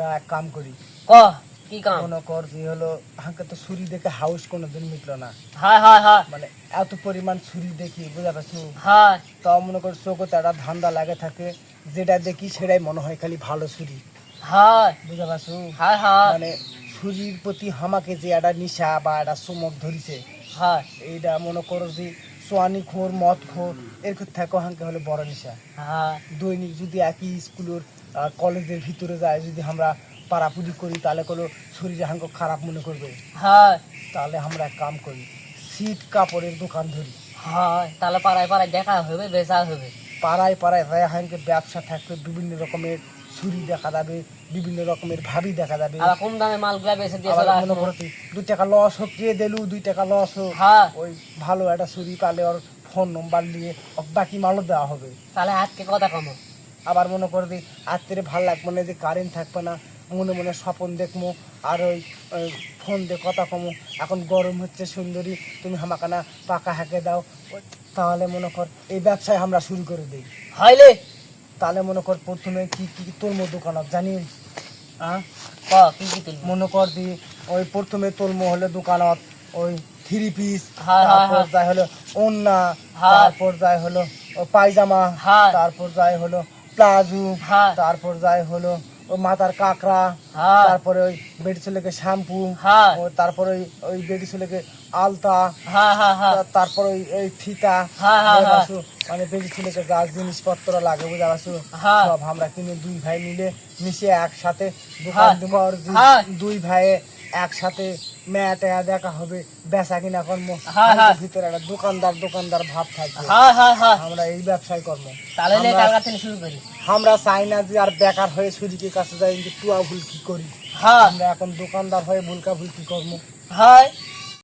আমরা এক কাম করি। ক কি কাম? মনে কর যে হলো হাঁকে তো ছুরি দেখে হাউস কোনোদিন মিটলো না। হয় হয় হয়। মানে এত পরিমাণ ছুরি দেখি বুঝা পারছ হয়। তাও মনে কর চোখতে একটা ধান্দা লাগে থাকে যেটা দেখি সেটাই মনে হয় খালি ভালো ছুরি। হয়। বুঝা পারছ হয় হয়। মানে ছুরির প্রতি আমাকে যে একটা নিশা বা একটা চমক ধরিছে হয়। এইটা মনে করো যে সোয়ানি খোর মদ খোর এরকম থাকো হাঙ্কে হলে বড় নিশা। হ্যাঁ। দৈনিক যদি একই স্কুলের কলেজের ভিতরে যায় যদি আমরা পাড়াপুরি করি তাহলে কোনো শরীরে হাঙ্ক খারাপ মনে করবে? হ্যাঁ। তাহলে আমরা এক কাম করি শীত কাপড়ের দোকান ধরি। হ্যাঁ তাহলে পাড়ায় পাড়ায় দেখা হবে বেচা হবে। পাড়ায় পাড়ায় রায় হাইনকে ব্যবসা থাকবে বিভিন্ন রকমের ছুরি দেখা যাবে বিভিন্ন রকমের ভাবি দেখা যাবে। কম দামে মালগুলা বেচে দুই টাকা লস হোক কে দিলু দুই টাকা লস হোক হ্যাঁ। ওই ভালো একটা ছুরি পালে ওর ফোন নম্বর নিয়ে বাকি মালও দেওয়া হবে। তাহলে আজকে কথা কমো। আবার মনে করবি দিই আত্মীয় ভালো লাগবে না যে কারেন্ট থাকবে না মনে মনে স্বপন দেখব আর ওই ফোন দিয়ে কথা কমো এখন গরম হচ্ছে সুন্দরী তুমি হামাকানা পাকা হাঁকে দাও তাহলে মনে কর এই ব্যবসায় আমরা শুরু করে দিই হইলে তাহলে মনে কর প্রথমে কি কি তোর মো দোকানত জানিস হ্যাঁ কি কি তুলবো মনে কর দি ওই প্রথমে তোলমো হলে দোকানত ওই থ্রি পিস হ্যাঁ, হ্যাঁ, তারপর হ্যাঁ। যায় হলো ওন্না। তারপর যায় হলো পায়জামা। তারপর যায় হলো প্লাজো। তারপর যায় হলো মাথার কাঁকড়া হ্যাঁ। তারপরে ওই বেটি ছেলেকে শ্যাম্পু তারপরে ওই ওই বেটি ছেলেকে আলতা হ্যাঁ হ্যাঁ হ্যাঁ তারপর ওই ওই ফিতা হ্যাঁ, হ্যাঁ, হ্যাঁ। মানে বেটি ছেলেকে গাছ জিনিসপত্র লাগে বুঝা পারছ হ্যাঁ। সব আমরা কিনে দুই ভাই মিলে মিশে একসাথে দোকান হ্যাঁ। হ্যাঁ। দুই ভাইয়ে একসাথে মেয়া টেয়া দেখা হবে বেচা কিনা কর্ম। হ্যাঁ, হ্যাঁ। ভিতরে একটা দোকানদার দোকানদার ভাব থাকবে। হ্যাঁ আমরা এই ব্যবসায় কর্ম। তাহলে আমরা- কালকা শুরু করি। আমরা চাই না যে আর বেকার হয়ে ছুরিকে কাছে যাই কিন্তু টুয়া ভুল কি করি হ্যাঁ। আমরা এখন দোকানদার হয়ে ভুলকা ভুল কি কর্ম। হয়।